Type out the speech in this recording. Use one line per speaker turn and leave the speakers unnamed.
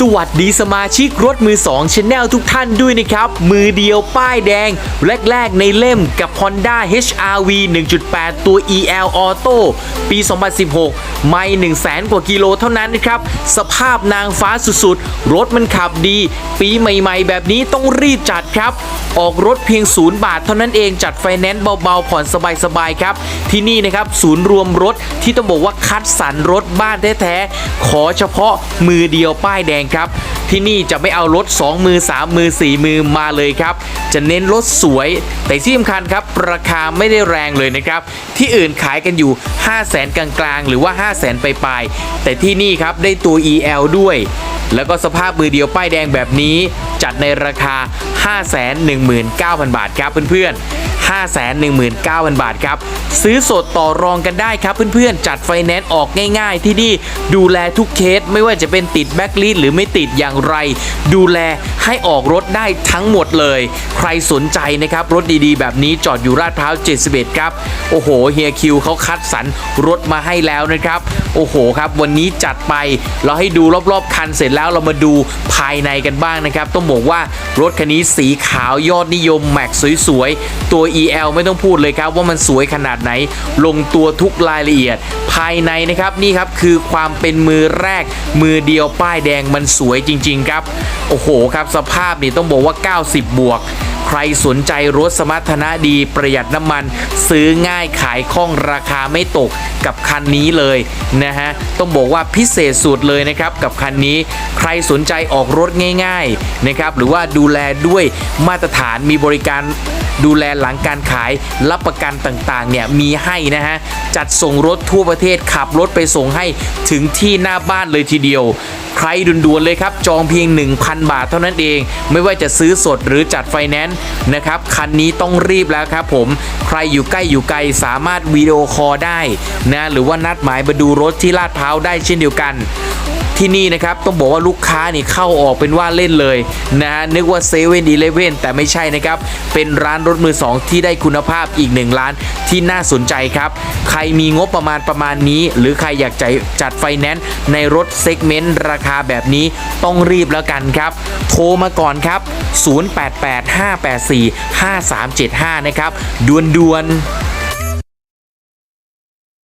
สวัสดีสมาชิกรถมือ2 Channel ทุกท่านด้วยนะครับ มือเดียวป้ายแดง แรก ๆ ในเล่มกับ Honda HRV 1.8 ตัว EL Auto ปี 2016 ไม่ 1 0 0 0 0แสนกว่ากิโลเท่านั้นนะครับ สภาพนางฟ้าสุดๆ รถมันขับดี ปีใหม่ๆ แบบนี้ต้องรีบจัดครับ ออกรถเพียง 0 บาทเท่านั้นเองจัดไฟแนนซ์เบาๆ ผ่อนสบายๆ ครับ ที่นี่นะครับศูนย์รวมรถที่ต้องบอกว่าคัดสรรรถบ้านแท้ๆ ขอเฉพาะมือเดียวป้ายแดงครับ ที่นี่จะไม่เอารถ 2 มือ 3 มือ 4 มือมาเลยครับ จะเน้นรถสวย แต่ที่สำคัญครับ ราคาไม่ได้แรงเลยนะครับ ที่อื่นขายกันอยู่ 5 0 0แสนกลางๆ หรือว่า 5 0 0แสนปลายๆแต่ที่นี่ครับได้ตัว EL ด้วย แล้วก็สภาพมือเดียวป้ายแดงแบบนี้ จัดในราคา 519,000 บาทครับเพื่อนๆ 519,000 บาทครับ ซื้อสดต่อรองกันได้ครับเพื่อนๆ จัดไฟแนนซ์ออกง่ายๆ ที่นี่ดูแลทุกเคสไม่ว่าจะเป็นติดแบ็กลีดหรือไม่ติดอย่างไร ดูแลให้ออกรถได้ทั้งหมดเลย ใครสนใจนะครับรถดีๆ แบบนี้จอดอยู่ราดพร้าว 71 ครับ โอ้โหเฮียคิวเขาคัดสรรรถมาให้แล้วนะครับ โอ้โหครับ วันนี้จัดไปเราให้ดูรอบๆ คันเสร็จแล้วเรามาดูภายในกันบ้างนะครับ ต้องบอกว่ารถคันนี้สีขาวยอดนิยมแม็กสวยๆตัว EL ไม่ต้องพูดเลยครับว่ามันสวยขนาดไหน ลงตัวทุกรายละเอียด ภายในนะครับนี่ครับคือความเป็นมือแรก มือเดียวป้ายแดงมันสวยจริง ๆ ครับ โอ้โหครับสภาพนี่ต้องบอกว่า 90 บวกใครสนใจรถสมรรถนะดีประหยัดน้ำมัน ซื้อง่ายขายคล่องราคาไม่ตกกับคันนี้เลยนะฮะ ต้องบอกว่าพิเศษสุดเลยนะครับกับคันนี้ใครสนใจออกรถง่ายๆนะครับหรือว่าดูแลด้วยมาตรฐานมีบริการ ดูแลหลังการขายรับประกันต่างๆเนี่ยมีให้นะฮะจัดส่งรถทั่วประเทศขับรถไปส่งให้ถึงที่หน้าบ้านเลยทีเดียว รด่วนๆเลยครับ จองเพียง 1,000 บาทเท่านั้นเอง ไม่ว่าจะซื้อสดหรือจัดไฟแนนซ์นะครับ คันนี้ต้องรีบแล้วครับผม ใครอยู่ใกล้อยู่ไกลสามารถวิดีโอคอลได้นะ หรือว่านัดหมายมาดูรถที่ลาดพร้าวได้เช่นเดียวกันที่นี่นะครับต้องบอกว่าลูกค้านี่เข้าออกเป็นว่าเล่นเลยนะนึกว่าเซเว่นอีเลเว่นแต่ไม่ใช่นะครับ เป็นร้านรถมือ 2 ที่ได้คุณภาพอีกหนึ่งร้านที่น่าสนใจครับ ใครมีงบประมาณประมาณนี้ หรือใครอยากจ,จัดไฟแนนซ์ในรถเซกเมนต์ราคาาแบบนี้ต้องรีบแล้วกันครับ โทรมาก่อนครับ 0885845375 นะครับด่วนๆ